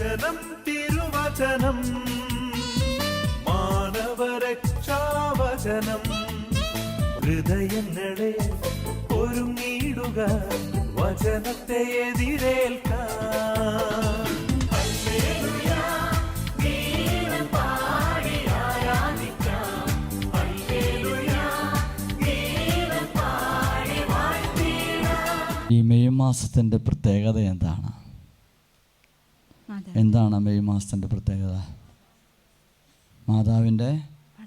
വചനം തിരുവചനം മാനവരക്ഷാവചനം. ഹൃദയങ്ങളെ ഒരുങ്ങിയിടുക വചനത്തെ എതിരേൽക്കാൻ. ഈ മെയ് മാസത്തിന്റെ പ്രത്യേകത എന്താണ്? എന്താണ് മെയ് മാസത്തിന്റെ പ്രത്യേകത? മാതാവിന്റെ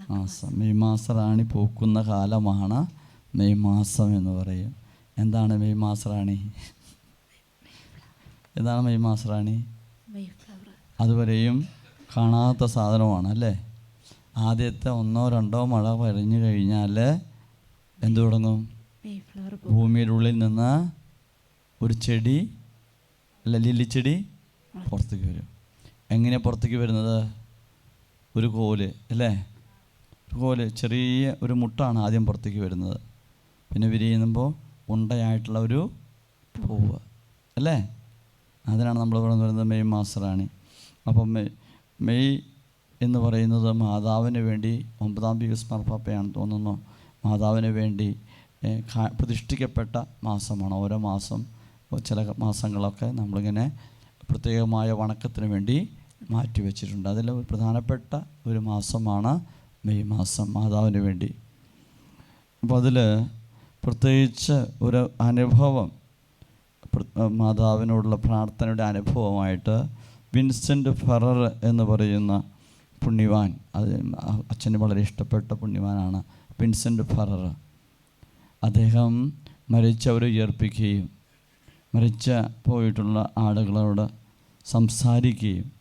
മാസം. മെയ് മാസ റാണി പൂക്കുന്ന കാലമാണ് മെയ് മാസം എന്ന് പറയും. എന്താണ് മെയ് മാസ റാണി? എന്താണ് മെയ് മാസ റാണി? അതുവരെയും കാണാത്ത സാധനമാണ് അല്ലേ? ആദ്യത്തെ ഒന്നോ രണ്ടോ മഴ പറഞ്ഞു കഴിഞ്ഞാൽ എന്തു തുടങ്ങും? ഭൂമിയുടെ ഉള്ളിൽ നിന്ന് ഒരു ചെടി അല്ല ലില്ലിച്ചെടി പുറത്തേക്ക് വരും. എങ്ങനെ പുറത്തേക്ക് വരുന്നത്? ഒരു കോൽ അല്ലേ? ഒരു കോൽ ചെറിയ ഒരു മുട്ടാണ് ആദ്യം പുറത്തേക്ക് വരുന്നത്. പിന്നെ വിരിയുമ്പോൾ ഉണ്ടയായിട്ടുള്ള ഒരു പൂവ് അല്ലേ? അതിനാണ് നമ്മൾ പറയുന്നത് മെയ് മാസറാണി. അപ്പം മെയ് മെയ് എന്ന് പറയുന്നത് മാതാവിന് വേണ്ടി ഒമ്പതാം പീസ് മാർപ്പാപ്പയാണ് തോന്നുന്നു. മാതാവിന് വേണ്ടി പ്രതിഷ്ഠിക്കപ്പെട്ട മാസമാണ്. ഓരോ മാസം ചില മാസങ്ങളൊക്കെ നമ്മളിങ്ങനെ പ്രത്യേകമായ വണക്കത്തിന് വേണ്ടി മാറ്റിവെച്ചിട്ടുണ്ട്. അതിൽ പ്രധാനപ്പെട്ട ഒരു മാസമാണ് മെയ് മാസം മാതാവിന് വേണ്ടി. അപ്പോൾ അതിൽ പ്രത്യേകിച്ച് ഒരു അനുഭവം മാതാവിനോടുള്ള പ്രാർത്ഥനയുടെ അനുഭവമായിട്ട് വിൻസെന്റ് ഫെറർ എന്ന് പറയുന്ന പുണ്യവാൻ അത് അച്ഛന് വളരെ ഇഷ്ടപ്പെട്ട പുണ്യവാനാണ് വിൻസെന്റ് ഫെറർ. അദ്ദേഹം മരിച്ചവരെ ഉയർപ്പിക്കുകയും മരിച്ച പോയിട്ടുള്ള ആളുകളോട് സംസാരിക്കുകയും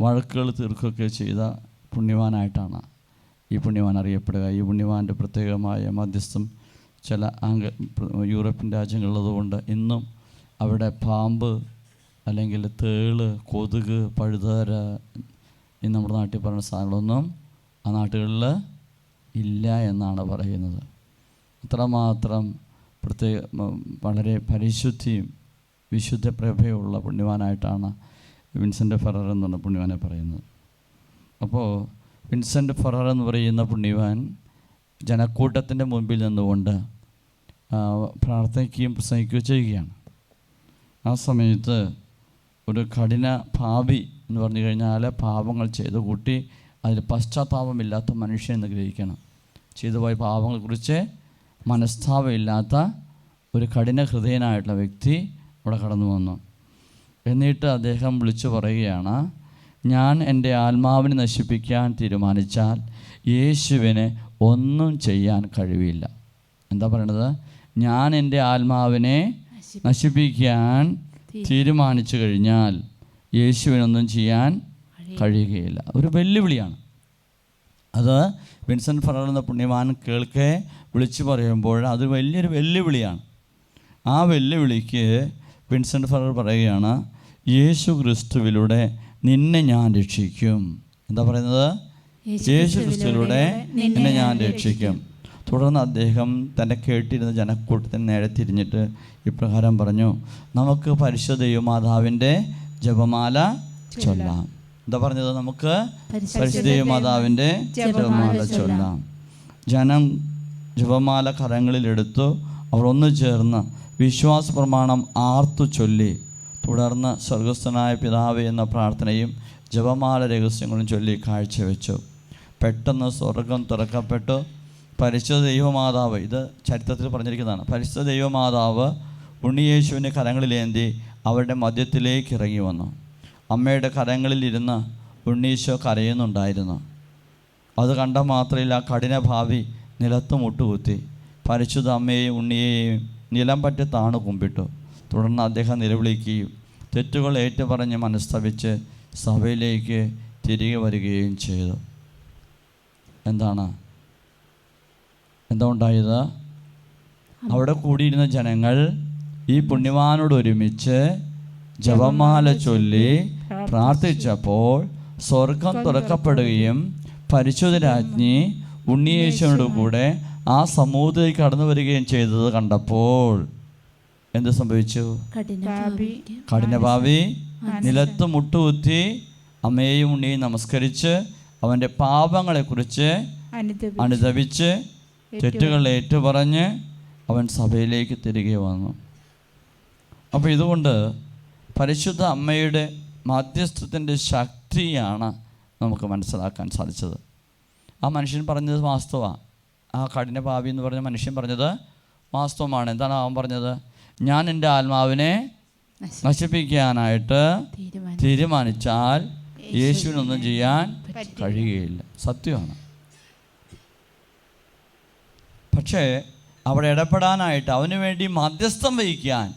വഴക്കുകൾ തീർക്കുകയൊക്കെ ചെയ്ത പുണ്യവാനായിട്ടാണ് ഈ പുണ്യവാൻ അറിയപ്പെടുക. ഈ പുണ്യവാന്റെ പ്രത്യേകമായ മധ്യസ്ഥം ചില ആംഗ യൂറോപ്യൻ രാജ്യങ്ങളുള്ളതുകൊണ്ട് ഇന്നും അവിടെ പാമ്പ് അല്ലെങ്കിൽ തേൾ കൊതുക് പഴുതര ഈ നമ്മുടെ നാട്ടിൽ പറയുന്ന സാധനങ്ങളൊന്നും ആ നാട്ടുകളിൽ ഇല്ല എന്നാണ് പറയുന്നത്. അത്രമാത്രം പ്രത്യേക വളരെ പരിശുദ്ധിയും വിശുദ്ധ പ്രഭയുള്ള പുണ്യവാനായിട്ടാണ് വിൻസെന്റ് ഫെറർ എന്നുള്ള പുണ്യവാനെ പറയുന്നത്. അപ്പോൾ വിൻസെന്റ് ഫെറർ എന്ന് പറയുന്ന പുണ്യവാൻ ജനക്കൂട്ടത്തിന്റെ മുമ്പിൽ നിന്നുകൊണ്ട് പ്രാർത്ഥിക്കുകയും പ്രസംഗിക്കുകയും ചെയ്യുകയാണ്. ആ സമയത്ത് ഒരു കഠിന ഭാവി എന്ന് പറഞ്ഞു കഴിഞ്ഞാൽ പാപങ്ങൾ ചെയ്ത് കൂട്ടി അതിൽ പശ്ചാത്താപമില്ലാത്ത മനുഷ്യൻ എന്ന് ഗ്രഹിക്കണം. ചെയ്തു പോയ പാപങ്ങളെക്കുറിച്ച് മനസ്താപമില്ലാത്ത ഒരു കഠിന ഹൃദയനായിട്ടുള്ള വ്യക്തി അവിടെ കടന്നു വന്നു. എന്നിട്ട് അദ്ദേഹം വിളിച്ചു പറയുകയാണ് ഞാൻ എന്റെ ആത്മാവിനെ നശിപ്പിക്കാൻ തീരുമാനിച്ചാൽ യേശുവിന് ഒന്നും ചെയ്യാൻ കഴിവില്ല. എന്താ പറയണത്? ഞാൻ എന്റെ ആത്മാവിനെ നശിപ്പിക്കാൻ തീരുമാനിച്ചു കഴിഞ്ഞാൽ യേശുവിനൊന്നും ചെയ്യാൻ കഴിയുകയില്ല. ഒരു വെല്ലുവിളിയാണ്. അത് വിൻസെന്റ് ഫറർ എന്ന പുണ്യവാൻ കേൾക്കെ വിളിച്ചു പറയുമ്പോൾ അത് വലിയൊരു വെല്ലുവിളിയാണ്. ആ വെല്ലുവിളിക്ക് വിൻസെന്റ് ഫറർ പറയുകയാണ് യേശു ക്രിസ്തുവിലൂടെ നിന്നെ ഞാൻ രക്ഷിക്കും. എന്താ പറയുന്നത്? യേശു ക്രിസ്തുവിലൂടെ നിന്നെ ഞാൻ രക്ഷിക്കും. തുടർന്ന് അദ്ദേഹം തന്നെ കേട്ടിരുന്ന ജനക്കൂട്ടത്തിന് നേരെ തിരിഞ്ഞിട്ട് ഇപ്രകാരം പറഞ്ഞു നമുക്ക് പരിശുദ്ധ ദൈവമാതാവിന്റെ ജപമാല ചൊല്ലാം. എന്താ പറഞ്ഞത് നമുക്ക്? പരിശുദ്ധ ദൈവമാതാവിന്റെ ജപമാല ചൊല്ലാം. ജനം ജപമാല കരങ്ങളിലെടുത്തു അവർ ഒന്നു ചേർന്ന് വിശ്വാസ പ്രമാണം ആർത്തു ചൊല്ലി തുടർന്ന് സ്വർഗസ്ഥനായ പിതാവ് എന്ന പ്രാർത്ഥനയും ജപമാല രഹസ്യങ്ങളും ചൊല്ലി കാഴ്ചവെച്ചു. പെട്ടെന്ന് സ്വർഗം തുറക്കപ്പെട്ടു. പരിശുദ്ധ ദൈവമാതാവ് ഇത് ചരിത്രത്തിൽ പറഞ്ഞിരിക്കുന്നതാണ്. പരിശുദ്ധ ദൈവമാതാവ് ഉണ്ണിയേശുവിന്റെ കരങ്ങളിലേന്തി അവരുടെ മധ്യത്തിലേക്ക് ഇറങ്ങി വന്നു. അമ്മയുടെ കരങ്ങളിലിരുന്ന് ഉണ്ണീശോ കരയുന്നുണ്ടായിരുന്നു. അത് കണ്ട മാത്രയിൽ ആ കഠിന ഭാവി നിലത്ത് മുട്ടുകുത്തി. പരിശുദ്ധ അമ്മയെയും ഉണ്ണിയെയും നിലം പറ്റി താണു കുമ്പിട്ടു. തുടർന്ന് അദ്ദേഹം നിലവിളിക്കുകയും തെറ്റുകൾ ഏറ്റുപറഞ്ഞ് മനസ്തപിച്ച് സഭയിലേക്ക് തിരികെ വരികയും ചെയ്തു. എന്താണ്? എന്താ ഉണ്ടായത്? അവിടെ കൂടിയിരുന്ന ജനങ്ങൾ ഈ പുണ്യവാനോട് ഒരുമിച്ച് ജപമാല ചൊല്ലി പ്രാർത്ഥിച്ചപ്പോൾ സ്വർഗം തുറക്കപ്പെടുകയും പരിശുദ്ധരാജ്ഞി ഉണ്ണിയേശുവിനോട് കൂടെ ആ സമൂഹത്തിലേക്ക് കടന്നു വരികയും ചെയ്തത് കണ്ടപ്പോൾ എന്ത് സംഭവിച്ചു? കഠിനഭാവി നിലത്ത് മുട്ടുകുത്തി അമ്മയെയും ഉണ്ണിയും നമസ്കരിച്ച് അവന്റെ പാപങ്ങളെക്കുറിച്ച് കുറിച്ച് അനുദപിച്ച് തെറ്റുകൾ ഏറ്റുപറഞ്ഞ് അവൻ സഭയിലേക്ക് തിരികെ വന്നു. അപ്പോൾ ഇതുകൊണ്ട് പരിശുദ്ധ അമ്മയുടെ മാധ്യസ്ഥത്തിന്റെ ശക്തിയാണ് നമുക്ക് മനസ്സിലാക്കാൻ സാധിച്ചത്. ആ മനുഷ്യൻ പറഞ്ഞത് വാസ്തവമാണ് ആ കഠിന ഭാവി എന്ന് പറഞ്ഞ മനുഷ്യൻ പറഞ്ഞത് വാസ്തവമാണ്. എന്താണ് അവൻ പറഞ്ഞത്? ഞാൻ എന്റെ ആത്മാവിനെ നശിപ്പിക്കാനായിട്ട് തീരുമാനം തീരുമാനിച്ചാൽ യേശുവിനൊന്നും ചെയ്യാൻ കഴിയുകയില്ല. സത്യമാണ്. പക്ഷേ അവിടെ ഇടപെടാനായിട്ട് അവന് വേണ്ടി മധ്യസ്ഥം വഹിക്കാൻ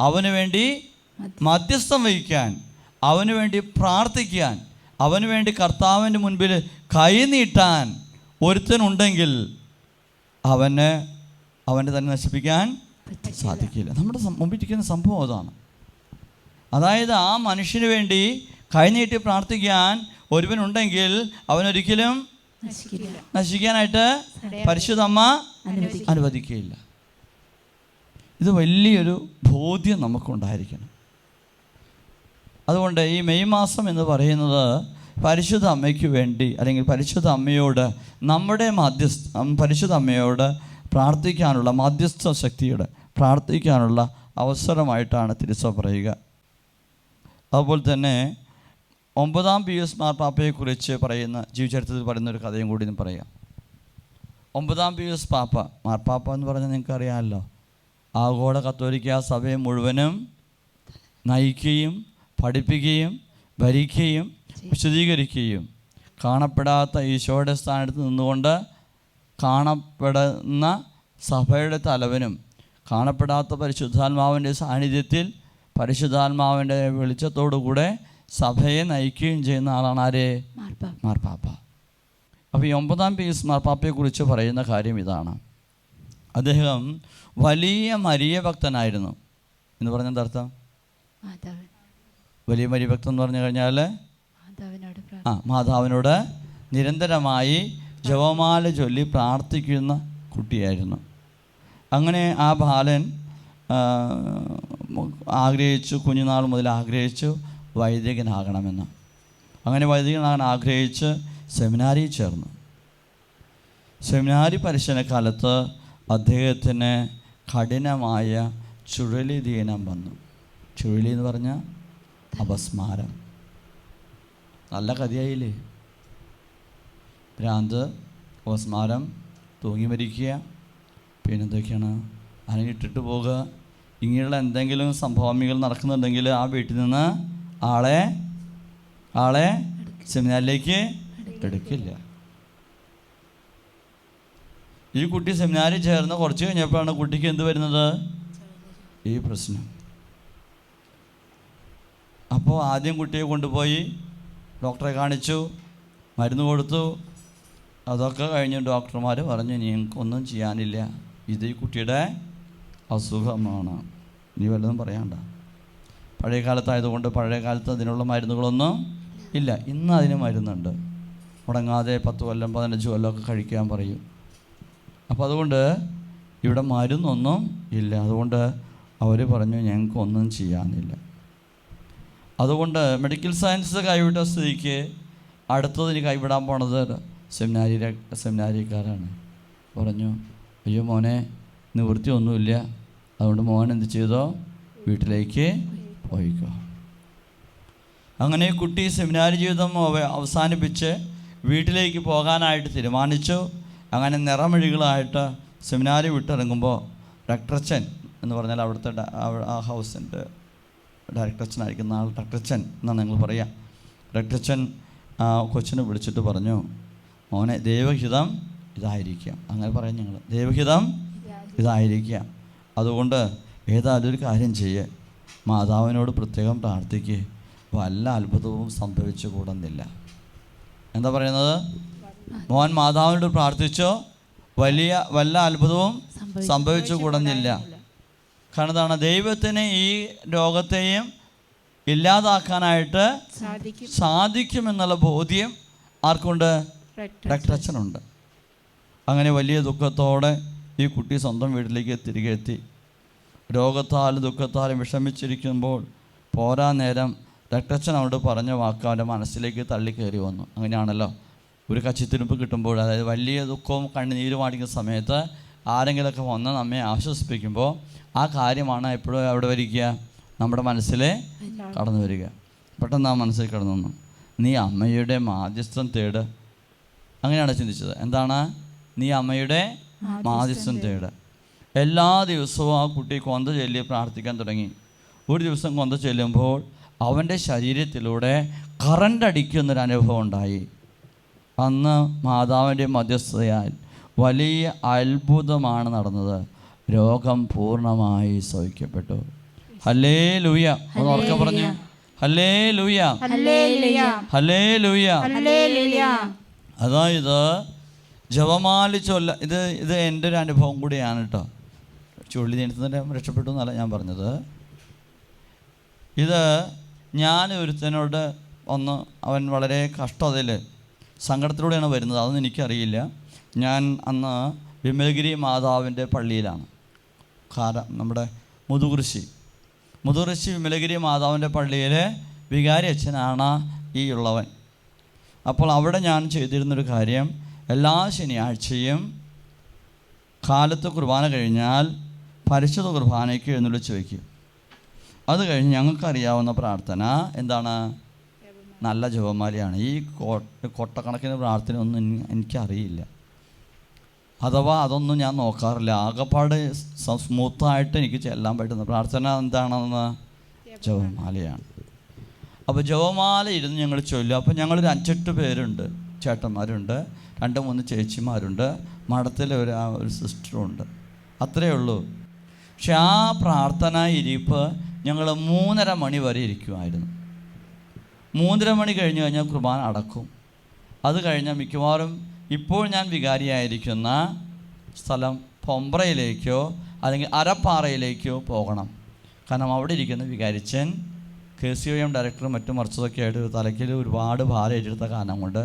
അവന് വേണ്ടി മധ്യസ്ഥം. വഹിക്കാൻ അവന് വേണ്ടി പ്രാർത്ഥിക്കാൻ അവന് വേണ്ടി കർത്താവിന്റെ മുൻപിൽ കൈനീട്ടാൻ ഒരുത്തനുണ്ടെങ്കിൽ അവന് അവന്റെ തന്നെ നശിപ്പിക്കാൻ സാധിക്കില്ല. നമ്മുടെ മുമ്പിരിക്കുന്ന സംഭവം അതാണ്. അതായത് ആ മനുഷ്യന് വേണ്ടി കൈനീട്ടി പ്രാർത്ഥിക്കാൻ ഒരുവനുണ്ടെങ്കിൽ അവനൊരിക്കലും നശിക്കാനായിട്ട് പരിശുദ്ധമ്മ അനുവദിക്കുകയില്ല ഇത് വലിയൊരു ബോധ്യം നമുക്കുണ്ടായിരിക്കണം. അതുകൊണ്ട് ഈ മെയ് മാസം എന്ന് പറയുന്നത് പരിശുദ്ധ അമ്മയ്ക്ക് വേണ്ടി അല്ലെങ്കിൽ പരിശുദ്ധ അമ്മയോട് നമ്മുടെ മധ്യസ്ഥ പരിശുദ്ധ അമ്മയോട് പ്രാർത്ഥിക്കാനുള്ള മധ്യസ്ഥ ശക്തിയുടെ പ്രാർത്ഥിക്കാനുള്ള അവസരമായിട്ടാണ് തിരുസഭ പറയുക. അതുപോലെ തന്നെ ഒമ്പതാം പി എസ് മാർപ്പാപ്പയെക്കുറിച്ച് പറയുന്ന ജീവചരിത്രത്തിൽ പറയുന്ന ഒരു കഥയും കൂടി പറയാം. ഒമ്പതാം പി എസ് പാപ്പ മാർപ്പാപ്പ എന്ന് പറഞ്ഞാൽ നിങ്ങൾക്ക് അറിയാമല്ലോ ആഗോള കത്തോലിക്ക സഭയെ മുഴുവനും നയിക്കുകയും പഠിപ്പിക്കുകയും ഭരിക്കുകയും വിശദീകരിക്കുകയും കാണപ്പെടാത്ത ഈശോയുടെ സ്ഥാനത്ത് നിന്നുകൊണ്ട് കാണപ്പെടുന്ന സഭയുടെ തലവനും കാണപ്പെടാത്ത പരിശുദ്ധാത്മാവിന്റെ സാന്നിധ്യത്തിൽ പരിശുദ്ധാത്മാവിന്റെ വെളിച്ചത്തോടുകൂടെ സഭയെ നയിക്കുകയും ചെയ്യുന്ന ആളാണ് ആര്? മാർപ്പാപ്പ. അപ്പോൾ ഈ ഒമ്പതാം പീസ് മാർപ്പാപ്പയെക്കുറിച്ച് പറയുന്ന കാര്യം ഇതാണ്. അദ്ദേഹം വലിയ മരിയ ഭക്തനായിരുന്നു. എന്ന് പറഞ്ഞ എന്താർത്ഥം വലിയ മരിഭക്തം എന്ന് പറഞ്ഞു കഴിഞ്ഞാൽ ആ മാതാവിനോട് നിരന്തരമായി ജവമാല ചൊല്ലി പ്രാർത്ഥിക്കുന്ന കുട്ടിയായിരുന്നു. അങ്ങനെ ആ ബാലൻ ആഗ്രഹിച്ചു കുഞ്ഞുനാൾ മുതൽ ആഗ്രഹിച്ചു വൈദികനാകണമെന്ന്. അങ്ങനെ വൈദികനാകാൻ ആഗ്രഹിച്ച് സെമിനാരിയിൽ ചേർന്നു. സെമിനാരി പരിശീലനകാലത്ത് അദ്ദേഹത്തിന് കഠിനമായ ചുഴലി ദീനം വന്നു. ചുഴലി എന്ന് പറഞ്ഞാൽ അപസ്മാരം. നല്ല കഥയായില്ലേ? ഭ്രാന്ത് അപസ്മാരം തൂങ്ങി മരിക്കുക. പിന്നെ എന്തൊക്കെയാണ് അനങ്ങിട്ടിട്ട് പോവുക. ഇങ്ങനെയുള്ള എന്തെങ്കിലും സംഭവമികൾ നടക്കുന്നുണ്ടെങ്കിൽ ആ വീട്ടിൽ നിന്ന് ആളെ ആളെ സെമിനാറിലേക്ക് എടുക്കില്ല. ഈ കുട്ടി സെമിനാറിൽ ചേർന്ന് കുറച്ച് കഴിഞ്ഞപ്പോഴാണ് കുട്ടിക്ക് എന്ത് വരുന്നത്? ഈ പ്രശ്നം. അപ്പോൾ ആദ്യം കുട്ടിയെ കൊണ്ടുപോയി ഡോക്ടറെ കാണിച്ചു മരുന്ന് കൊടുത്തു. അതൊക്കെ കഴിഞ്ഞ് ഡോക്ടർമാർ പറഞ്ഞു നിങ്ങൾക്കൊന്നും ചെയ്യാനില്ല. ഇത് ഈ കുട്ടിയുടെ അസുഖമാണ്. നീ വല്ലതും പറയാണ്ട. പഴയ കാലത്തായതുകൊണ്ട് പഴയ കാലത്ത് അതിനുള്ള മരുന്നുകളൊന്നും ഇല്ല. ഇന്ന് അതിന് മരുന്നുണ്ട്. മുടങ്ങാതെ പത്ത് കൊല്ലം പതിനഞ്ച് കൊല്ലമൊക്കെ കഴിക്കാൻ പറയും. അപ്പോൾ അതുകൊണ്ട് ഇവിടെ മരുന്നൊന്നും ഇല്ല. അതുകൊണ്ട് അവർ പറഞ്ഞു ഞങ്ങൾക്കൊന്നും ചെയ്യാനില്ല. അതുകൊണ്ട് മെഡിക്കൽ സയൻസ് കൈവിട്ട സ്ഥിതിക്ക് അടുത്തതിന് കൈവിടാൻ പോണത് സെമിനാരി സെമിനാരിക്കാരാണ് പറഞ്ഞു അയ്യോ മോനെ നിവൃത്തി ഒന്നുമില്ല. അതുകൊണ്ട് മോൻ എന്ത് ചെയ്തോ? വീട്ടിലേക്ക് പോയിക്കോ. അങ്ങനെ കുട്ടി സെമിനാരി ജീവിതം അവസാനിപ്പിച്ച് വീട്ടിലേക്ക് പോകാനായിട്ട് തീരുമാനിച്ചു. അങ്ങനെ നിറമിഴികളായിട്ട് സെമിനാരി വിട്ടിറങ്ങുമ്പോൾ ഡക്ടറച്ചൻ എന്ന് പറഞ്ഞാൽ അവിടുത്തെ ആ ഹൗസിന്റെ ഡയറക്ടറച്ചനായിരിക്കുന്ന ആൾ ഡക്ടറച്ചൻ എന്നാണ് ഞങ്ങൾ പറയാം. ഡക്ടറച്ചൻ ആ കൊച്ചിനെ വിളിച്ചിട്ട് പറഞ്ഞു മോനെ ദൈവഹിതം ഇതായിരിക്കാം. അങ്ങനെ പറയാം ഞങ്ങൾ ദൈവഹിതം ഇതായിരിക്കാം. അതുകൊണ്ട് ഏതായാലും ഒരു കാര്യം ചെയ്യേ. മാതാവിനോട് പ്രത്യേകം പ്രാർത്ഥിക്കുക വല്ല അത്ഭുതവും സംഭവിച്ചു കൂടുന്നില്ല. എന്താ പറയുന്നത്? മോൻ മാതാവിനോട് പ്രാർത്ഥിച്ചോ? വലിയ വല്ല അത്ഭുതവും സംഭവിച്ചു കൂടുന്നില്ല. കാരണം എന്താണ് ദൈവത്തിന് ഈ രോഗത്തെയും ഇല്ലാതാക്കാനായിട്ട് സാധിക്കും. സാധിക്കുമെന്നുള്ള ബോധ്യം ആർക്കുണ്ട്? ഡോക്ടറച്ഛനുണ്ട് അങ്ങനെ വലിയ ദുഃഖത്തോടെ ഈ കുട്ടി സ്വന്തം വീട്ടിലേക്ക് തിരികെ എത്തി. രോഗത്താലും ദുഃഖത്താലും വിഷമിച്ചിരിക്കുമ്പോൾ പോരാ നേരം ഡോക്ടറച്ഛൻ അവരോട് പറഞ്ഞ വാക്ക് അവന്റെ മനസ്സിലേക്ക് തള്ളി കയറി വന്നു. അങ്ങനെയാണല്ലോ. ഒരു കച്ചിത്തിരുമ്പ് കിട്ടുമ്പോൾ അതായത് വലിയ ദുഃഖവും കണ്ണുനീരും അടിക്കുന്ന സമയത്ത് ആരെങ്കിലുമൊക്കെ വന്ന് നമ്മെ ആശ്വസിപ്പിക്കുമ്പോൾ ആ കാര്യമാണ് എപ്പോഴും അവിടെ വരിക നമ്മുടെ മനസ്സിൽ കടന്നു വരിക. പെട്ടെന്ന് ആ മനസ്സിൽ കടന്നു വന്നു. നീ അമ്മയുടെ മാധ്യസ്ഥം തേട്. അങ്ങനെയാണ് ചിന്തിച്ചത്. എന്താണ്? നീ അമ്മയുടെ മാധ്യസ്ഥം തേട്. എല്ലാ ദിവസവും ആ കുട്ടി കൊന്ത ചൊല്ലി പ്രാർത്ഥിക്കാൻ തുടങ്ങി. ഒരു ദിവസം കൊന്ത ചൊല്ലുമ്പോൾ അവന്റെ ശരീരത്തിലൂടെ കറണ്ട് അടിക്കുന്നൊരു അനുഭവം ഉണ്ടായി. അന്ന് മാതാവിന്റെ മധ്യസ്ഥതയാൽ വലിയ അത്ഭുതമാണ് നടന്നത്. രോഗം പൂർണമായി സഹിക്കപ്പെട്ടു ഹലേ ലൂയ ഒന്ന് ഉറക്കെ പറഞ്ഞു. ഹലേ ലൂയ ഹലേ ലൂയ അതായത് ജപമാല ചൊല്ല ഇത് ഇത് എന്റെ ഒരു അനുഭവം കൂടിയാണ് കേട്ടോ. ചുള്ളി ജനിച്ചതിന്റെ രക്ഷപ്പെട്ടു എന്നല്ല ഞാൻ പറഞ്ഞത്. ഇത് ഞാൻ ഒരുത്തനോട് ഒന്ന് അവൻ വളരെ കഷ്ടതയിൽ സങ്കടത്തിലൂടെയാണ് വരുന്നത്. അതൊന്നും എനിക്കറിയില്ല. ഞാൻ അന്ന് വിമലഗിരി മാതാവിന്റെ പള്ളിയിലാണ്. കാര നമ്മുടെ മുതുകുറിശി. മുതുകുറിശി വിമലഗിരി മാതാവിന്റെ പള്ളിയിലെ വികാരി അച്ഛനാണ് ഈ ഉള്ളവൻ. അപ്പോൾ അവിടെ ഞാൻ ചെയ്തിരുന്നൊരു കാര്യം എല്ലാ ശനിയാഴ്ചയും കാലത്ത് കുർബാന കഴിഞ്ഞാൽ പരിശുദ്ധ കുർബാനയ്ക്ക് എഴുന്നള്ളിച്ച് വയ്ക്കും അത് കഴിഞ്ഞ് ഞങ്ങൾക്കറിയാവുന്ന പ്രാർത്ഥന എന്താണ്? നല്ല ജപമാലയാണ്. ഈ കൊട്ടക്കണക്കിന് പ്രാർത്ഥന ഒന്നും എനി- എനിക്കറിയില്ല. അഥവാ അതൊന്നും ഞാൻ നോക്കാറില്ല. ആകെപ്പാട് സ്മൂത്തായിട്ട് എനിക്ക് ചെല്ലാൻ പറ്റുന്ന പ്രാർത്ഥന എന്താണെന്ന്? ജപമാലയാണ്. അപ്പോൾ ജപമാല ഇരുന്ന് ഞങ്ങൾ ചൊല്ലും. അപ്പോൾ ഞങ്ങളൊരു അഞ്ചെട്ട് പേരുണ്ട്. ചേട്ടന്മാരുണ്ട്. രണ്ട് മൂന്ന് ചേച്ചിമാരുണ്ട്. മഠത്തിലെ ഒരു ഒരു സിസ്റ്ററുണ്ട്. അത്രയേ ഉള്ളൂ. പക്ഷെ ആ പ്രാർത്ഥന ഇരിപ്പ് ഞങ്ങൾ മൂന്നര മണി വരെ ഇരിക്കുമായിരുന്നു. മൂന്നര മണി കഴിഞ്ഞ് കഴിഞ്ഞാൽ കുർബാന അടക്കും. അത് കഴിഞ്ഞാൽ മിക്കവാറും ഇപ്പോൾ ഞാൻ വികാരിയായിരിക്കുന്ന സ്ഥലം പൊമ്പ്രയിലേക്കോ അല്ലെങ്കിൽ അരപ്പാറയിലേക്കോ പോകണം. കാരണം അവിടെ ഇരിക്കുന്ന വികാരിച്ചൻ കെ സി ഒ എം ഡയറക്ടറും മറ്റും മറിച്ചതൊക്കെ ആയിട്ട് തലയ്ക്കിൽ ഒരുപാട് ഭാരം ഏറ്റെടുത്ത കാരണം കൊണ്ട്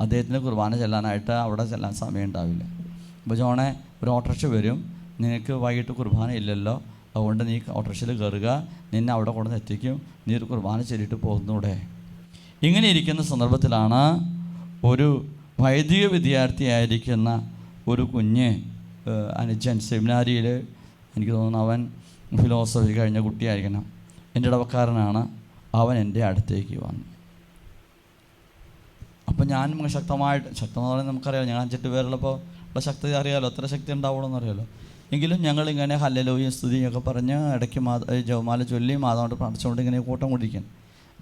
അദ്ദേഹത്തിന് കുർബാന ചെല്ലാനായിട്ട് അവിടെ ചെല്ലാൻ സമയം ഉണ്ടാവില്ല. അപ്പോൾ ജോണെ ഒരു ഓട്ടോറിക്ഷ വരും. നിനക്ക് വൈകിട്ട് കുർബാന ഇല്ലല്ലോ. അതുകൊണ്ട് നീ ഓട്ടോറിക്ഷയിൽ കയറുക. നിന്നെ അവിടെ കൊണ്ടുവന്ന് എത്തിക്കും. നീ ഒരു കുർബാന ചൊല്ലിയിട്ട് പോകുന്നൂടെ. ഇങ്ങനെ ഇരിക്കുന്ന സന്ദർഭത്തിലാണ് ഒരു വൈദിക വിദ്യാർത്ഥിയായിരിക്കുന്ന ഒരു കുഞ്ഞ് അനുജൻ സെമിനാരിയിൽ എനിക്ക് തോന്നുന്നു അവൻ ഫിലോസഫി കഴിഞ്ഞ കുട്ടിയായിരിക്കണം. എന്റെ ഇടവക്കാരനാണ്. അവൻ എന്റെ അടുത്തേക്ക് വന്നു. അപ്പോൾ ഞാൻ ശക്തമായിട്ട് ശക്തമായിട്ട് ശക്തമെന്ന് പറയുന്നത് നമുക്കറിയാം. ഞങ്ങൾ അഞ്ചെട്ട് പേരുള്ളപ്പോൾ ഉള്ള ശക്തി അറിയാമല്ലോ എത്ര ശക്തി ഉണ്ടാവുള്ളൂ അറിയാലോ? എങ്കിലും ഞങ്ങളിങ്ങനെ ഹല്ലലോയും സ്തുതിയൊക്കെ പറഞ്ഞ് ഇടയ്ക്ക് മാതാ ജവമാല ചൊല്ലി മാതാവോട് പ്രാർത്ഥിച്ചുകൊണ്ട് ഇങ്ങനെ കൂട്ടം കൂടിയിരിക്കാൻ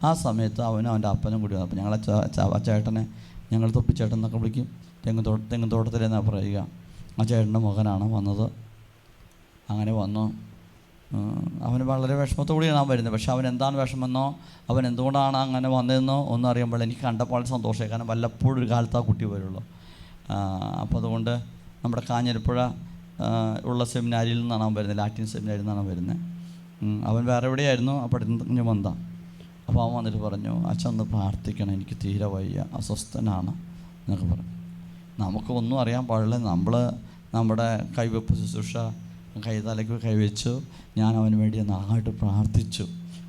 ആ സമയത്ത് അവനും അവന്റെ അപ്പനും കൂടി വന്നു. അപ്പോൾ ഞങ്ങളെ ചേട്ടനെ ഞങ്ങൾ തൊപ്പിച്ചേട്ടൻ എന്നൊക്കെ വിളിക്കും. തെങ്ങ് തോട്ട തെങ്ങ് തോട്ടത്തിലെന്നാണ് പറയുക. ആ ചേട്ടന്റെ മകനാണ് വന്നത്. അങ്ങനെ വന്നു. അവന് വളരെ വിഷമത്തോടെയാണ് അവൻ വരുന്നത്. പക്ഷേ അവൻ എന്താണ് വിഷമെന്നോ അവൻ എന്തുകൊണ്ടാണ് അങ്ങനെ വന്നതെന്നോ ഒന്നും അറിയുമ്പോൾ എനിക്ക് കണ്ടപ്പോൾ സന്തോഷമായി. കാരണം വല്ലപ്പോഴും ഒരു കാലത്ത് ആ കുട്ടി വരുള്ളൂ. അപ്പോൾ അതുകൊണ്ട് നമ്മുടെ കാഞ്ഞിരപ്പുഴ ഉള്ള സെമിനാരിയിൽ നിന്നാണ് അവൻ വരുന്നത്. ലാറ്റിൻ സെമിനാരിൽ നിന്നാണ് വരുന്നത്. അവൻ വേറെ എവിടെയായിരുന്നു? അപ്പോൾ ഞാൻ വന്ന അപ്പോൾ അവൻ വന്നിട്ട് പറഞ്ഞു അച്ഛൻ ഒന്ന് പ്രാർത്ഥിക്കണം എനിക്ക് തീരെ വയ്യ അസ്വസ്ഥനാണ് എന്നൊക്കെ പറഞ്ഞു. നമുക്കൊന്നും അറിയാൻ പാടില്ല. നമ്മൾ നമ്മുടെ കൈവെപ്പ് ശുശ്രൂഷ കൈതലയ്ക്ക് കൈവച്ചു. ഞാൻ അവന് വേണ്ടി നന്നായിട്ട് പ്രാർത്ഥിച്ചു.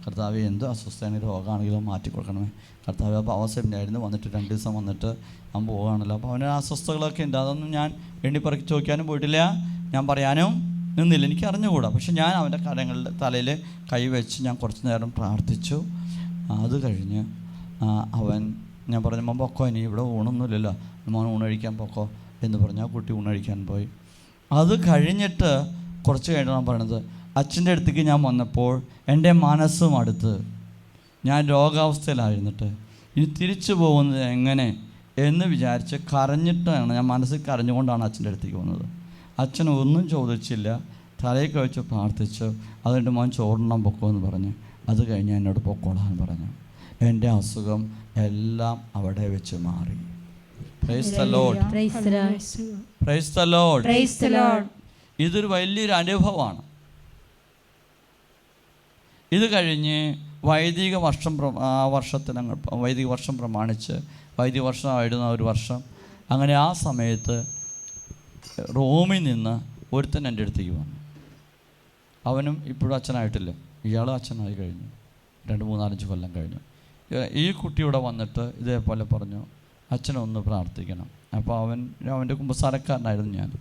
കർത്താവ് എന്ത് അസ്വസ്ഥയാണ് രോഗമാണെങ്കിലും മാറ്റി കൊടുക്കണമേ. കർത്താവ് അപ്പോൾ അവസരമായിരുന്നു വന്നിട്ട് രണ്ട് ദിവസം വന്നിട്ട് അവൻ പോവുകയാണല്ലോ. അപ്പോൾ അവന് അസ്വസ്ഥകളൊക്കെ ഉണ്ട്. അതൊന്നും ഞാൻ എണ്ണി പറക്കി ചോദിക്കാനും പോയിട്ടില്ല. ഞാൻ പറയാനും നിന്നില്ല. എനിക്ക് അറിഞ്ഞുകൂടാ. പക്ഷെ ഞാൻ അവന്റെ കരങ്ങളുടെ തലയിൽ കൈവച്ച് ഞാൻ കുറച്ച് നേരം പ്രാർത്ഥിച്ചു. അത് കഴിഞ്ഞ് അവൻ ഞാൻ പറഞ്ഞു മോൻ പൊക്കോ ഇനി ഇവിടെ ഊണൊന്നുമില്ലല്ലോ. മോൻ ഊണഴിക്കാൻ പൊക്കോ എന്ന് പറഞ്ഞ് ആ കുട്ടി ഊണഴിക്കാൻ പോയി. അത് കഴിഞ്ഞിട്ട് കുറച്ച് കഴിഞ്ഞാണ് ഞാൻ പറയണത് അച്ഛന്റെ അടുത്തേക്ക് ഞാൻ വന്നപ്പോൾ എന്റെ മനസ്സും അടുത്ത്. ഞാൻ രോഗാവസ്ഥയിലായിരുന്നിട്ട്. ഇനി തിരിച്ചു പോകുന്നത് എങ്ങനെ? എന്ന് വിചാരിച്ച് കരഞ്ഞിട്ടാണ് ഞാൻ മനസ്സിൽ കരഞ്ഞുകൊണ്ടാണ് അച്ഛന്റെ അടുത്തേക്ക് വന്നത് അച്ഛൻ ഒന്നും ചോദിച്ചില്ല. തലയിൽ കഴിച്ച് പ്രാർത്ഥിച്ചു അതുകൊണ്ട് മോൻ ചോറിനാൻ പൊക്കുമെന്ന് പറഞ്ഞു. അത് കഴിഞ്ഞ് എന്നോട് പൊക്കോളാൻ പറഞ്ഞു. എന്റെ അസുഖം എല്ലാം അവിടെ വെച്ച് മാറി. Praise the Lord praise the Lord praise the Lord praise the Lord ഇതൊരു വലിയൊരു അനുഭവമാണ്. ഇത് കഴിഞ്ഞ് വൈദിക വർഷം ആ അങ്ങ് വൈദിക വർഷം പ്രമാണിച്ച് വൈദിക വർഷമായിരുന്നു ഒരു വർഷം. അങ്ങനെ ആ സമയത്ത് റോമിൽ നിന്ന് ഒരുത്തൻ എന്റെ അടുത്തേക്ക് വന്നു. അവനും ഇപ്പോഴും അച്ഛനായിട്ടില്ല. ഇയാളും അച്ഛനായി കഴിഞ്ഞു. രണ്ട് മൂന്നാലഞ്ച് കൊല്ലം കഴിഞ്ഞു. ഈ കുട്ടിയുടെ വന്നിട്ട് ഇതേപോലെ പറഞ്ഞു അച്ഛനൊന്ന് പ്രാർത്ഥിക്കണം. അപ്പോൾ അവൻ അവന്റെ കുമ്പസാരക്കാരനായിരുന്നു ഞാൻ.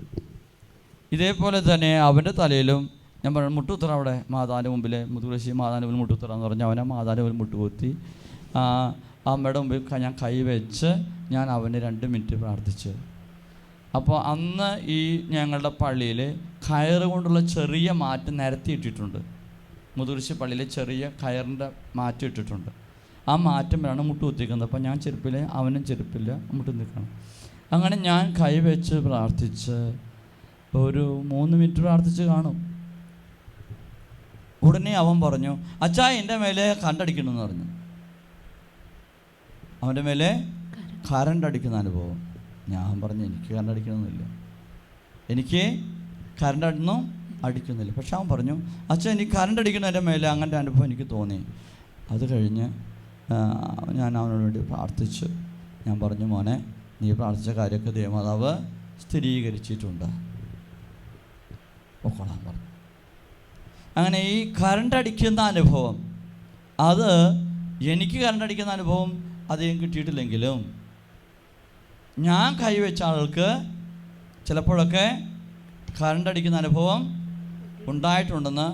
ഇതേപോലെ തന്നെ അവന്റെ തലയിലും ഞാൻ പറഞ്ഞു മുട്ടുത്തറ അവിടെ മാതാവിന്റെ മുമ്പിൽ മുതുകുലശ്ശി മാതാവിന്റെ മുമ്പിൽ മുട്ടുത്തറ എന്ന് പറഞ്ഞു അവനെ മാതാവിന്റെ മുമ്പിൽ ആ, അമ്മയുടെ മുമ്പിൽ ഞാൻ കൈവച്ച് ഞാൻ അവന് രണ്ട് മിനിറ്റ് പ്രാർത്ഥിച്ചു. അപ്പോൾ അന്ന് ഈ ഞങ്ങളുടെ പള്ളിയിൽ കയറ് കൊണ്ടുള്ള ചെറിയ മാറ്റം നിരത്തിയിട്ടിട്ടുണ്ട്. മുതുകുരിശി പള്ളിയിൽ ചെറിയ കയറിന്റെ മാറ്റം ഇട്ടിട്ടുണ്ട്. ആ മാറ്റം മുട്ട് കുത്തിക്കുന്നത്. അപ്പോൾ ഞാൻ ചെരുപ്പില്ല അവനും ചെരുപ്പില്ല മുട്ട് നിൽക്കണം അങ്ങനെ ഞാൻ കൈവച്ച് പ്രാർത്ഥിച്ച് ഒരു മൂന്ന് മിനിറ്റ് പ്രാർത്ഥിച്ച് കാണും. ഉടനെ അവൻ പറഞ്ഞു അച്ഛാ എന്റെ മേലെ കണ്ടടിക്കണമെന്ന് പറഞ്ഞു. അവന്റെ മേലെ കറണ്ട് അടിക്കുന്ന അനുഭവം. ഞാൻ പറഞ്ഞു എനിക്ക് കറണ്ട് അടിക്കണമെന്നില്ല. എനിക്ക് കറണ്ട് അടിക്കുന്നില്ല. പക്ഷെ അവൻ പറഞ്ഞു അച്ഛൻ എനിക്ക് കറണ്ട് അടിക്കുന്നതിന്റെ മേലെ അങ്ങനത്തെ അനുഭവം എനിക്ക് തോന്നി. അത് കഴിഞ്ഞ് ഞാൻ അവനോട് വേണ്ടി പ്രാർത്ഥിച്ചു. ഞാൻ പറഞ്ഞു മോനെ നീ പ്രാർത്ഥിച്ച കാര്യമൊക്കെ ദേവമാതാവ് സ്ഥിരീകരിച്ചിട്ടുണ്ട്. ഒക്കോളാൻ പറഞ്ഞു അങ്ങനെ ഈ കറണ്ട് അടിക്കുന്ന അനുഭവം അത് എനിക്ക് കറണ്ട് അടിക്കുന്ന അനുഭവം അധികം കിട്ടിയിട്ടില്ലെങ്കിലും ഞാൻ കൈവച്ച ആൾക്ക് ചിലപ്പോഴൊക്കെ കറണ്ട് അടിക്കുന്ന അനുഭവം ഉണ്ടായിട്ടുണ്ടെന്ന്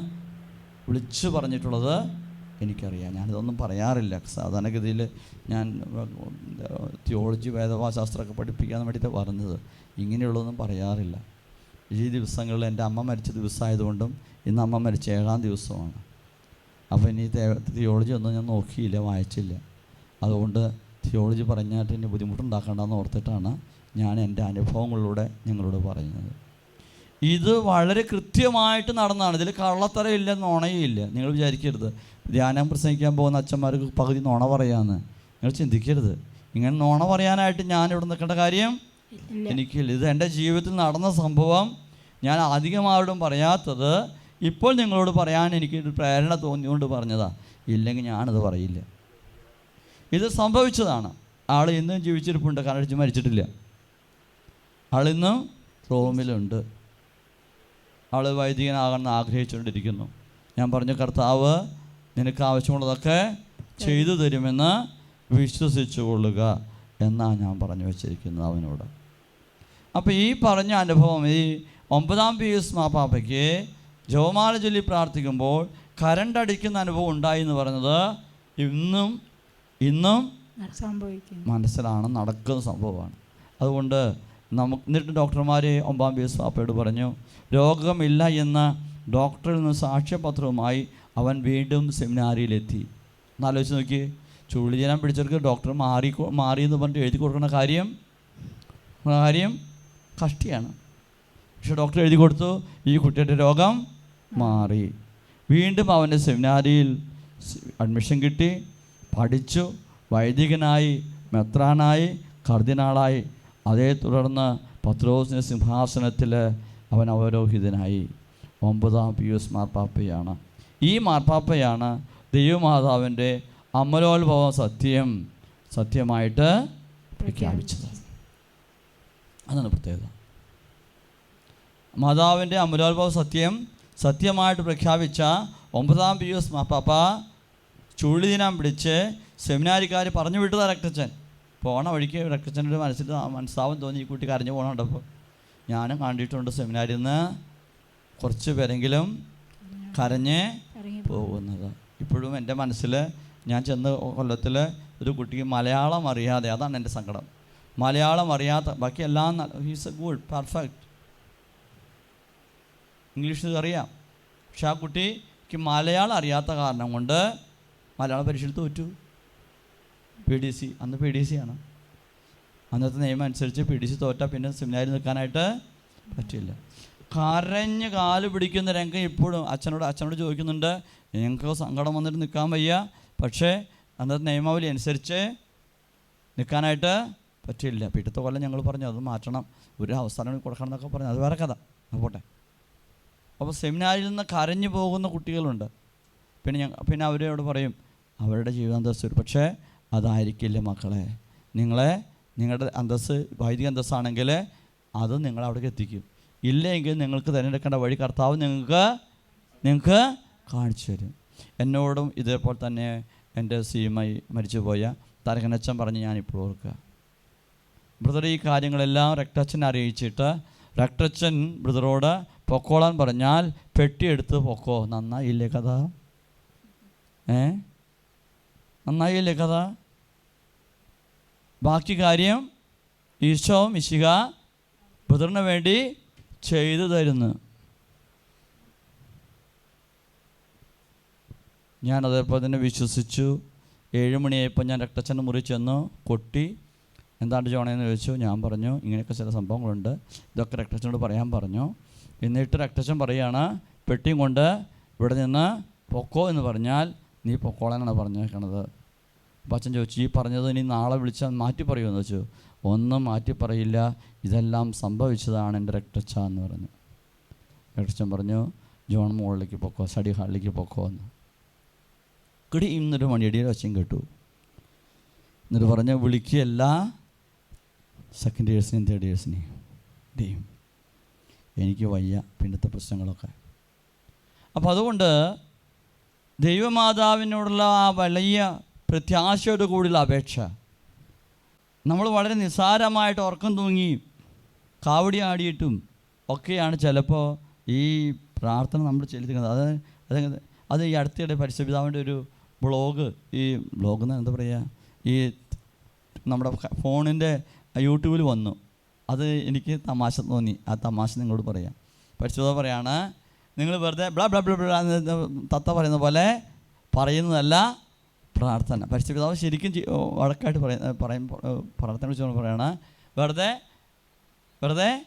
വിളിച്ചു പറഞ്ഞിട്ടുള്ളത് എനിക്കറിയാം. ഞാനിതൊന്നും പറയാറില്ല. സാധാരണഗതിയിൽ ഞാൻ തിയോളജി വേദഭാശാസ്ത്രമൊക്കെ പഠിപ്പിക്കാൻ വേണ്ടിയിട്ട് പറഞ്ഞത്. ഇങ്ങനെയുള്ളതൊന്നും പറയാറില്ല. ഈ ദിവസങ്ങളിൽ എന്റെ അമ്മ മരിച്ച ദിവസമായതുകൊണ്ടും ഇന്ന് അമ്മ മരിച്ച ഏഴാം ദിവസമാണ്. അപ്പോൾ ഇനി തിയോളജി ഒന്നും ഞാൻ നോക്കിയില്ല വായിച്ചില്ല. അതുകൊണ്ട് തിയോളജി പറഞ്ഞാൽ ഇനി ബുദ്ധിമുട്ടുണ്ടാക്കേണ്ടെന്ന് ഓർത്തിട്ടാണ് ഞാൻ എന്റെ അനുഭവങ്ങളിലൂടെ നിങ്ങളോട് പറയുന്നത്. ഇത് വളരെ കൃത്യമായിട്ട് നടന്നാണ്. ഇതിൽ കള്ളത്തരമില്ല നുണയില്ല നിങ്ങൾ വിചാരിക്കരുത്. ധ്യാനം പ്രസംഗിക്കാൻ പോകുന്ന അച്ഛന്മാർക്ക് പകുതി നുണ പറയാമെന്ന് നിങ്ങൾ ചിന്തിക്കരുത്. ഇങ്ങനെ നുണ പറയാനായിട്ട് ഞാൻ ഇവിടെ നിൽക്കേണ്ട കാര്യം എനിക്കില്ല. ഇത് എന്റെ ജീവിതത്തിൽ നടന്ന സംഭവം. ഞാൻ അധികം ആരോടും പറയാത്തത് ഇപ്പോൾ നിങ്ങളോട് പറയാൻ എനിക്ക് പ്രേരണ തോന്നിയുകൊണ്ട് പറഞ്ഞതാ. ഇല്ലെങ്കിൽ ഞാനത് പറയില്ല. ഇത് സംഭവിച്ചതാണ്. ആൾ ഇന്നും ജീവിച്ചിരിപ്പുണ്ട്. കണ്ണടിച്ച് മരിച്ചിട്ടില്ല. ആളിന്നും റോമിലുണ്ട്. ആൾ വൈദികനാകണമെന്ന് ആഗ്രഹിച്ചുകൊണ്ടിരിക്കുന്നു. ഞാൻ പറഞ്ഞു കർത്താവ് നിനക്ക് ആവശ്യമുള്ളതൊക്കെ ചെയ്തു തരുമെന്ന് വിശ്വസിച്ചു കൊള്ളുക എന്നാണ് ഞാൻ പറഞ്ഞു വച്ചിരിക്കുന്നത് അവനോട്. അപ്പോൾ ഈ പറഞ്ഞ അനുഭവം ഈ ഒമ്പതാം പി എസ് മാപ്പാപ്പയ്ക്ക് ജവമാല ചൊല്ലി പ്രാർത്ഥിക്കുമ്പോൾ കരണ്ട് അടിക്കുന്ന അനുഭവം ഉണ്ടായി എന്ന് പറഞ്ഞത് ഇന്നും ഇന്നും മനസ്സിലാണ് നടക്കുന്ന സംഭവമാണ്. അതുകൊണ്ട് നമുക്ക് എന്നിട്ട് ഡോക്ടർമാർ ഒമ്പാം പീസ് പാപ്പയോട് പറഞ്ഞു രോഗമില്ല എന്ന ഡോക്ടറിൽ നിന്ന് സാക്ഷ്യപത്രവുമായി അവൻ വീണ്ടും സെമിനാരിയിലെത്തി. എന്നാലോചിച്ച് നോക്കി ചുള്ളിജനം പിടിച്ചവർക്ക് ഡോക്ടർ മാറി മാറി എന്ന് പറഞ്ഞിട്ട് എഴുതി കൊടുക്കുന്ന കാര്യം കാര്യം കഷ്ടിയാണ്. പക്ഷെ ഡോക്ടർ എഴുതി കൊടുത്തു ഈ കുട്ടിയുടെ രോഗം മാറി. വീണ്ടും അവന്റെ സെമിനാരിയിൽ അഡ്മിഷൻ കിട്ടി പഠിച്ചു വൈദികനായി മെത്രാനായി കർദിനാളായി അതേ തുടർന്ന് പത്രോസിന്റെ സിംഹാസനത്തിൽ അവൻ അവരോഹിതനായി. ഒമ്പതാം പി എസ് മാർപ്പാപ്പയാണ്. ഈ മാർപ്പാപ്പയാണ് ദൈവമാതാവിന്റെ അമലോത്ഭവ സത്യം സത്യമായിട്ട് പ്രഖ്യാപിച്ചത്. അതാണ് പ്രത്യേകത. മാതാവിന്റെ അമലോത്ഭവ സത്യം സത്യമായിട്ട് പ്രഖ്യാപിച്ച ഒമ്പതാം പി എസ് മാപ്പാപ്പ ചുള്ളിദിനം പിടിച്ച് സെമിനാരിക്കാർ പറഞ്ഞു വിട്ടതാ രക്തച്ചൻ. പോണ വഴിക്ക് രക്തച്ചന്റെ മനസ്സിൽ മനസ്സാവും തോന്നി ഈ കുട്ടി കരഞ്ഞു പോകണുണ്ടപ്പോൾ ഞാനും കണ്ടിട്ടുണ്ട് സെമിനാരിൽ നിന്ന് കുറച്ച് പേരെങ്കിലും കരഞ്ഞ് പോകുന്നത്. ഇപ്പോഴും എന്റെ മനസ്സിൽ ഞാൻ ചെന്ന് കൊല്ലത്തിൽ ഒരു കുട്ടിക്ക് മലയാളം അറിയാതെ അതാണ് എന്റെ സങ്കടം. മലയാളം അറിയാത്ത ബാക്കി എല്ലാം he's a good perfect English അറിയാം. പക്ഷെ ആ കുട്ടിക്ക് മലയാളം അറിയാത്ത കാരണം കൊണ്ട് മലയാള പരീക്ഷയിൽ തോറ്റു. പി ഡി സി അന്ന് പി ഡി സി ആണ്. അന്നത്തെ നിയമം അനുസരിച്ച് പി ഡി സി തോറ്റാൽ പിന്നെ സെമിനാരിൽ നിൽക്കാനായിട്ട് പറ്റില്ല. കരഞ്ഞ് കാൽ പിടിക്കുന്ന രംഗം ഇപ്പോഴും അച്ഛനോട് അച്ഛനോട് ചോദിക്കുന്നുണ്ട്. ഞങ്ങൾക്ക് സങ്കടം വന്നിട്ട് നിൽക്കാൻ വയ്യ. പക്ഷേ അന്നത്തെ നിയമാവലി അനുസരിച്ച് നിൽക്കാനായിട്ട് പറ്റില്ല. പിറ്റത്തെ കൊല്ലം ഞങ്ങൾ പറഞ്ഞു അത് മാറ്റണം. ഒരു അവസാനം കൊടുക്കണം എന്നൊക്കെ പറഞ്ഞു. അത് വേറെ കഥ. പോട്ടെ. അപ്പോൾ സെമിനാരിൽ നിന്ന് കരഞ്ഞു പോകുന്ന കുട്ടികളുണ്ട്. പിന്നെ ഞങ്ങൾ പിന്നെ അവരോട് പറയും അവരുടെ ജീവിതാന്തസ് ഒരു പക്ഷേ അതായിരിക്കില്ല മക്കളെ? നിങ്ങളെ നിങ്ങളുടെ അന്തസ്സ് വൈദിക അന്തസ്സാണെങ്കിൽ അത് നിങ്ങൾ അവിടേക്ക് എത്തിക്കും. ഇല്ലെങ്കിൽ നിങ്ങൾക്ക് തിരഞ്ഞെടുക്കേണ്ട വഴി കർത്താവ് നിങ്ങൾക്ക് നിങ്ങൾക്ക് കാണിച്ചു തരും. എന്നോടും ഇതേപോലെ തന്നെ എന്റെ സീമായി മരിച്ചുപോയ തരകനച്ചൻ പറഞ്ഞ് ഞാനിപ്പോൾ ഓർക്കുക. ബ്രദർ ഈ കാര്യങ്ങളെല്ലാം രക്തച്ഛനെ അറിയിച്ചിട്ട് രക്തച്ഛൻ ബ്രദറോട് പൊക്കോളാൻ പറഞ്ഞാൽ പെട്ടിയെടുത്ത് പൊക്കോ. നന്നായില്ലേ കഥ? ഏ? നന്നായില്ലേ കഥ? ബാക്കി കാര്യം ഈശോ മിശിക ബ്രദറിന് വേണ്ടി ചെയ്തു തരുന്നു. ഞാൻ അതേപോലെ തന്നെ വിശ്വസിച്ചു. ഏഴ് മണിയായപ്പോൾ ഞാൻ രക്തച്ചന്റെ മുറി ചെന്നു കൊട്ടി. എന്താണ് ചോണേന്ന് ചോദിച്ചു. ഞാൻ പറഞ്ഞു ഇങ്ങനെയൊക്കെ ചില സംഭവങ്ങളുണ്ട്. ഇതൊക്കെ രക്തച്ചനോട് പറയാൻ പറഞ്ഞു. എന്നിട്ട് രക്തച്ചൻ പറയുകയാണ് പെട്ടിയും കൊണ്ട് ഇവിടെ നിന്ന് പൊക്കോ എന്ന് പറഞ്ഞാൽ നീ പൊക്കോളാനാണ് പറഞ്ഞേക്കണത്. അപ്പോൾ അച്ഛൻ ചോദിച്ചു ഈ പറഞ്ഞത് ഇനി നാളെ വിളിച്ചാൽ മാറ്റി പറയുമെന്ന് വെച്ചു ഒന്നും മാറ്റി പറയില്ല. ഇതെല്ലാം സംഭവിച്ചതാണ് എന്റെ രക്തച്ഛ എന്ന് പറഞ്ഞു. രക്തച്ഛൻ പറഞ്ഞു ജോൺ മോളിലേക്ക് പൊക്കോ സ്റ്റഡി ഹാളിലേക്ക് പൊക്കോ എന്ന്. കിടി ഇന്നൊരു മണിയടിയുടെ അച്ഛൻ കേട്ടു. എന്നിട്ട് പറഞ്ഞു വിളിക്കുകയല്ല സെക്കൻഡ് ഇയേഴ്സിനെയും തേർഡ് ഇയേഴ്സിനെയും ഡേയും എനിക്ക് വയ്യ പിന്നത്തെ പ്രശ്നങ്ങളൊക്കെ. അപ്പോൾ അതുകൊണ്ട് ദൈവമാതാവിനോടുള്ള ആ വലിയ പ്രത്യാശയോട് കൂടിയുള്ള അപേക്ഷ നമ്മൾ വളരെ നിസ്സാരമായിട്ട് ഉറക്കം തൂങ്ങി കാവടി ആടിയിട്ടും ഒക്കെയാണ് ചിലപ്പോൾ ഈ പ്രാർത്ഥന നമ്മൾ ചെലുത്തുന്നത് അത് അത് അത് ഈ അടുത്തിടെ പരിശുപിതാവിന്റെ ഒരു ബ്ലോഗ് ഈ ബ്ലോഗ് എന്ന് എന്താ പറയുക ഈ നമ്മുടെ ഫോണിന്റെ യൂട്യൂബിൽ വന്നു അത് എനിക്ക് തമാശ തോന്നി ആ തമാശ നിങ്ങളോട് പറയാം പരിശുദ്ധ പറയാണ് നിങ്ങൾ വെറുതെ ബ്ലാ ബ്ലാ ബ്ലാ ബ്ലാ തത്ത പറയുന്ന പോലെ പറയുന്നതല്ല പ്രാർത്ഥന. പരിശുദ്ധാവ് ശരിക്കും വഴക്കായിട്ട് പറയുന്ന പറയും പ്രാർത്ഥന വിളിച്ചുകൊണ്ട് പറയണ. വെറുതെ വെറുതെ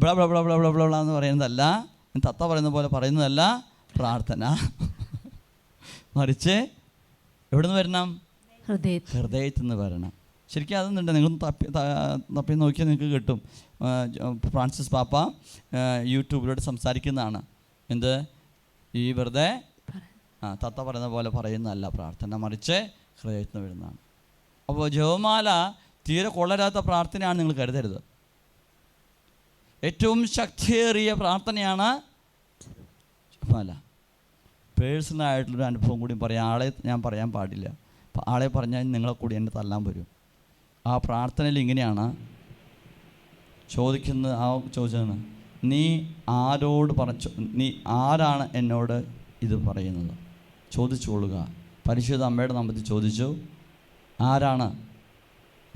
ബ്ല ബ്ല ബ്ല ബ്ല ബ്ല ബ്ല എന്ന് പറയുന്നതല്ല. തത്ത പറയുന്ന പോലെ പറയുന്നതല്ല. പ്രാർത്ഥന. മറിച്ച് എവിടെ നിന്ന് വരണം? ഹൃദയത്തിൽ ഹൃദയത്തിൽ നിന്ന് വരണം. ശരിക്കും അതൊന്നുണ്ട് നിങ്ങൾ തപ്പി തപ്പി നോക്കിയാൽ നിങ്ങൾക്ക് കിട്ടും. ഫ്രാൻസിസ് പാപ്പ യൂട്യൂബിലൂടെ സംസാരിക്കുന്നതാണ്. എന്ത്? ഈ വെറുതെ ആ തത്ത പറയുന്ന പോലെ പറയുന്നതല്ല. പ്രാർത്ഥന മറിച്ച് ഹൃദയത്തിന് വരുന്നതാണ്. അപ്പോൾ ജപമാല തീരെ കൊള്ളരാത്ത പ്രാർത്ഥനയാണ് നിങ്ങൾ കരുതരുത്. ഏറ്റവും ശക്തിയേറിയ പ്രാർത്ഥനയാണ് ജപമാല. പേഴ്സണലായിട്ടുള്ളൊരു അനുഭവം കൂടി പറയാം. ആളെ ഞാൻ പറയാൻ പാടില്ല. ആളെ പറഞ്ഞാൽ നിങ്ങളെ കൂടി എന്നെ തല്ലാൻ വരും. ആ പ്രാർത്ഥനയിൽ ഇങ്ങനെയാണ് ചോദിക്കുന്നത്. ആ ചോദിച്ചതാണ് നീ ആരോട് പറഞ്ഞു നീ ആരാണ് എന്നോട് ഇത് പറയുന്നത്? ചോദിച്ചു കൊള്ളുക പരിശുദ്ധ അമ്മയുടെ നാമത്തിൽ ചോദിച്ചു ആരാണ്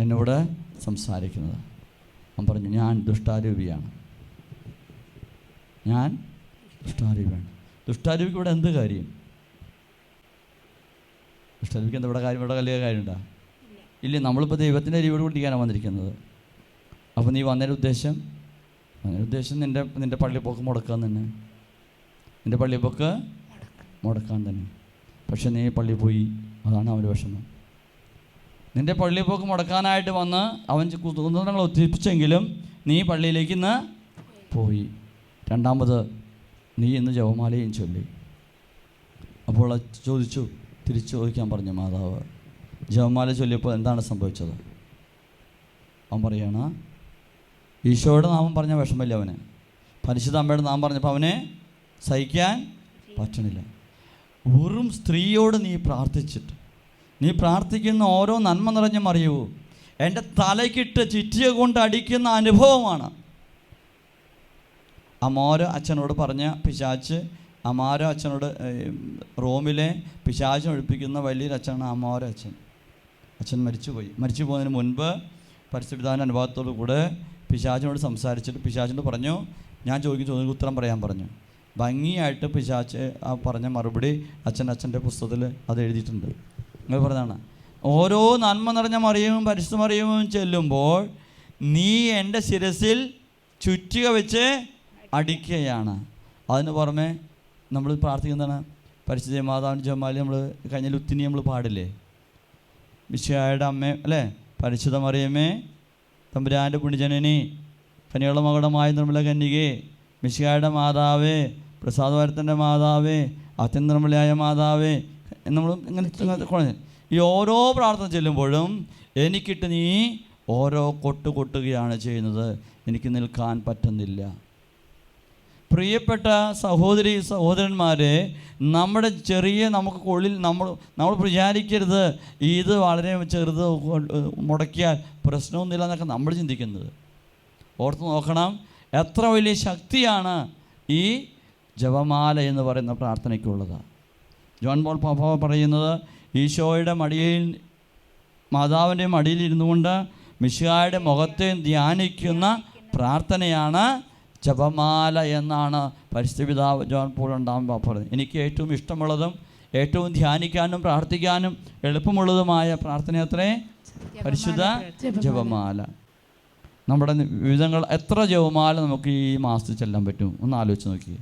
എന്നോട് സംസാരിക്കുന്നത്? അവൻ പറഞ്ഞു ഞാൻ ദുഷ്ടാരൂപിയാണ്. ഞാൻ ദുഷ്ടാരൂപിയാണ്. ദുഷ്ടാരൂപിക്ക് ഇവിടെ എന്ത് കാര്യം? ദുഷ്ടാരൂപിക്ക് എന്താ ഇവിടെ കാര്യം? ഇവിടെ വലിയ കാര്യമുണ്ടോ? ഇല്ല നമ്മളിപ്പോൾ ദൈവത്തിന്റെ അരിയോട് കൂട്ടിക്കാനാണ് വന്നിരിക്കുന്നത്. അപ്പോൾ നീ വന്നതിന്റെ ഉദ്ദേശം? വന്നതിന്റെ ഉദ്ദേശം നിന്റെ നിന്റെ പള്ളിപ്പോക്ക് മുടക്കാൻ തന്നെ. നിന്റെ പള്ളിപ്പോക്ക് മുടക്കാൻ തന്നെ. പക്ഷെ നീ പള്ളി പോയി. അതാണ് അവന്റെ വിഷമം. നിന്റെ പള്ളിപ്പോക്ക് മുടക്കാനായിട്ട് വന്ന് അവൻ കുതന്ത്രങ്ങൾ ഒത്തിരിപ്പിച്ചെങ്കിലും നീ പള്ളിയിലേക്ക് ഇന്ന് പോയി. രണ്ടാമത് നീ ഇന്ന് ജവമാലയും ചൊല്ലി. അപ്പോൾ ചോദിച്ചു തിരിച്ചു ചോദിക്കാൻ പറഞ്ഞു മാതാവ് ജവമാല ചൊല്ലിയപ്പോൾ എന്താണ് സംഭവിച്ചത്? അവൻ പറയാണ് ഈശോയുടെ നാമം പറഞ്ഞ വിഷമമില്ല അവന്. പരിശുദ്ധ അമ്മയുടെ നാമം പറഞ്ഞപ്പോൾ അവനെ സഹിക്കാൻ പറ്റണില്ല. വെറും സ്ത്രീയോട് നീ പ്രാർത്ഥിച്ചിട്ട് നീ പ്രാർത്ഥിക്കുന്ന ഓരോ നന്മ നിറഞ്ഞ മറിയവും എന്റെ തലയ്ക്കിട്ട് ചിറ്റിയ കൊണ്ട് അടിക്കുന്ന അനുഭവമാണ്. അമോര അച്ഛനോട് പറഞ്ഞ പിശാച്ച് അമാര അച്ഛനോട് റോമിലെ പിശാച്ച് ഒഴിപ്പിക്കുന്ന വലിയൊരു അച്ഛനാണ് അമോര അച്ഛൻ. അച്ഛൻ മരിച്ചുപോയി. മരിച്ചു പോകുന്നതിന് മുൻപ് പരിസ്ഥിതിദാന അനുഭവത്തോടു കൂടെ പിശാചിനോട് സംസാരിച്ചിട്ട് പിശാചിനോട് പറഞ്ഞു ഞാൻ ചോദിക്കുന്ന ചോദ്യം ഉത്തരം പറയാൻ പറഞ്ഞു. ഭംഗിയായിട്ട് പിശാച്ച് ആ പറഞ്ഞ മറുപടി അച്ഛൻ അച്ഛന്റെ പുസ്തകത്തിൽ അത് എഴുതിയിട്ടുണ്ട്. നിങ്ങൾ പറഞ്ഞതാണ്. ഓരോ നന്മ നിറഞ്ഞ മറിയവും പരിശുദ്ധ മറിയവും ചെല്ലുമ്പോൾ നീ എന്റെ ശിരസിൽ ചുറ്റുക വെച്ച് അടിക്കുകയാണ്. അതിന് പുറമെ നമ്മൾ പ്രാർത്ഥിക്കുന്നതാണ് പരിശുദ്ധ മാതാവിന്റെ ജമാലി നമ്മൾ കഴിഞ്ഞ ലുത്തിനി നമ്മൾ പാടില്ലേ? വിശ്വയുടെ അമ്മ അല്ലേ? പരിശുദ്ധ മറിയമ്മേ തമ്പുരാന്റെ പുണ്യജനനി കനിയുള്ള മകളുടമായ നിർമ്മല കന്യകേ മിശിഹായുടെ മാതാവേ പ്രസാദവരത്തിന്റെ മാതാവേ അത്യന്തർമലയായ മാതാവേ നമ്മൾ ഇങ്ങനെ കുറഞ്ഞു ഈ ഓരോ പ്രാർത്ഥന ചെല്ലുമ്പോഴും എനിക്കിട്ട് നീ ഓരോ കൊട്ട് കൊട്ടുകയാണ് ചെയ്യുന്നത്. എനിക്ക് നിൽക്കാൻ പറ്റുന്നില്ല. പ്രിയപ്പെട്ട സഹോദരി സഹോദരന്മാരെ നമ്മുടെ ചെറിയ നമുക്ക് ഉള്ളിൽ നമ്മൾ നമ്മൾ വിചാരിക്കരുത് ഇത് വളരെ ചെറുത് മുടക്കിയാൽ പ്രശ്നമൊന്നുമില്ല എന്നൊക്കെ നമ്മൾ ചിന്തിക്കുന്നത്. ഓർത്ത് നോക്കണം എത്ര വലിയ ശക്തിയാണ് ഈ ജപമാല എന്ന് പറയുന്ന പ്രാർത്ഥനയ്ക്കുള്ളത്. ജോൺ പോൾ പാപ്പ പറയുന്നത് ഈശോയുടെ മടിയിൽ മാതാവിന്റെ മടിയിൽ ഇരുന്നു കൊണ്ട് മിശിഹായുടെ മുഖത്തെ ധ്യാനിക്കുന്ന പ്രാർത്ഥനയാണ് ജപമാല എന്നാണ് പരിസ്ഥിതി പിതാവ് ജോൺ പോൾ ഉണ്ടാകും പറയുന്നത്. എനിക്ക് ഏറ്റവും ഇഷ്ടമുള്ളതും ഏറ്റവും ധ്യാനിക്കാനും പ്രാർത്ഥിക്കാനും എളുപ്പമുള്ളതുമായ പ്രാർത്ഥന അത്രേ പരിശുദ്ധ ജപമാല. നമ്മുടെ വിവിധങ്ങൾ എത്ര ജപമാല നമുക്ക് ഈ മാസത്തിൽ ചെല്ലാൻ പറ്റും? ഒന്ന് ആലോചിച്ച് നോക്കി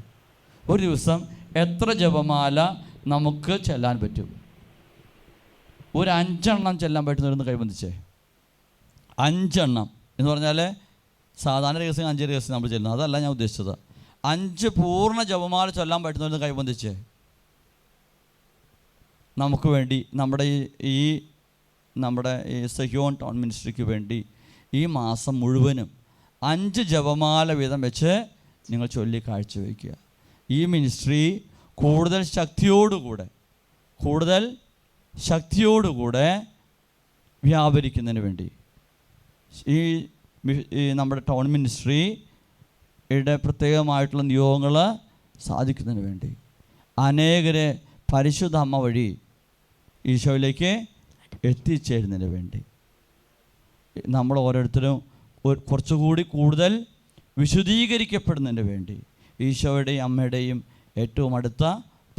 ഒരു ദിവസം എത്ര ജപമാല നമുക്ക് ചെല്ലാൻ പറ്റും? ഒരു അഞ്ചെണ്ണം ചെല്ലാൻ പറ്റുന്നവരൊന്ന് കൈബന്ധിച്ചേ. അഞ്ചെണ്ണം. എന്ന് പറഞ്ഞാൽ സാധാരണ രഹസ്യം അഞ്ച് രഹസ്യം നമ്മൾ ചെല്ലുന്നത്. അതല്ല ഞാൻ ഉദ്ദേശിച്ചത്. അഞ്ച് പൂർണ ജപമാല ചൊല്ലാൻ പറ്റുന്നവരൊന്ന് കൈബന്ധിച്ചേ. നമുക്ക് വേണ്ടി നമ്മുടെ ഈ നമ്മുടെ ഈ സഹ്യോൺ ടൗൺ മിനിസ്ട്രിക്ക് വേണ്ടി ഈ മാസം മുഴുവനും അഞ്ച് ജപമാല വീതം വെച്ച് നിങ്ങൾ ചൊല്ലി കാഴ്ചവെക്കുക. ഈ മിനിസ്ട്രി കൂടുതൽ ശക്തിയോടുകൂടെ കൂടുതൽ ശക്തിയോടുകൂടെ വ്യാപരിക്കുന്നതിന് വേണ്ടി ഈ നമ്മുടെ ടൗൺ മിനിസ്ട്രി മിനിസ്ട്രിയുടെ പ്രത്യേകമായിട്ടുള്ള നിയോഗങ്ങൾ സാധിക്കുന്നതിന് വേണ്ടി അനേകരെ പരിശുദ്ധ അമ്മ വഴി ഈശോയിലേക്ക് എത്തിച്ചേരുന്നതിന് വേണ്ടി. നമ്മൾ ഓരോരുത്തരും കുറച്ചുകൂടി കൂടുതൽ വിശുദ്ധീകരിക്കപ്പെടുന്നതിന് വേണ്ടി ഈശോയുടെയും അമ്മയുടെയും ഏറ്റവും അടുത്ത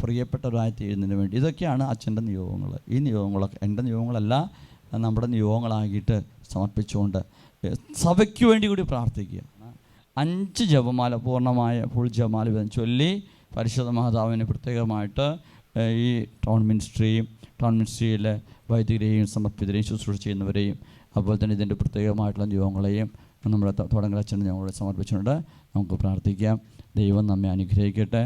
പ്രിയപ്പെട്ടവരായി തീരുന്നതിന് വേണ്ടി. ഇതൊക്കെയാണ് അച്ഛന്റെ നിയോഗങ്ങൾ. ഈ നിയോഗങ്ങളൊക്കെ എന്റെ നിയോഗങ്ങളല്ല നമ്മുടെ നിയോഗങ്ങളാകിയിട്ട് സമർപ്പിച്ചുകൊണ്ട് സഭയ്ക്ക് വേണ്ടി കൂടി പ്രാർത്ഥിക്കുക. അഞ്ച് ജപമാല പൂർണമായ ഫുൾ ജപമാല വിധം ചൊല്ലി പരിശുദ്ധ മാതാവിന് പ്രത്യേകമായിട്ട് ഈ ടൗൺ മിനിസ്ട്രിയും ടൗൺ മിനിസ്ട്രിയിലെ വൈദികരെയും സമർപ്പിതരെയും ശുശ്രൂഷ ചെയ്യുന്നവരെയും അതുപോലെ തന്നെ ഇതിന്റെ പ്രത്യേകമായിട്ടുള്ള നിയോഗങ്ങളെയും നമ്മുടെ തുടങ്ങലച്ഛന്റെ ഞങ്ങളോട് സമർപ്പിച്ചിട്ടുണ്ട്. നമുക്ക് പ്രാർത്ഥിക്കാം. ദൈവം നമ്മെ അനുഗ്രഹിക്കട്ടെ.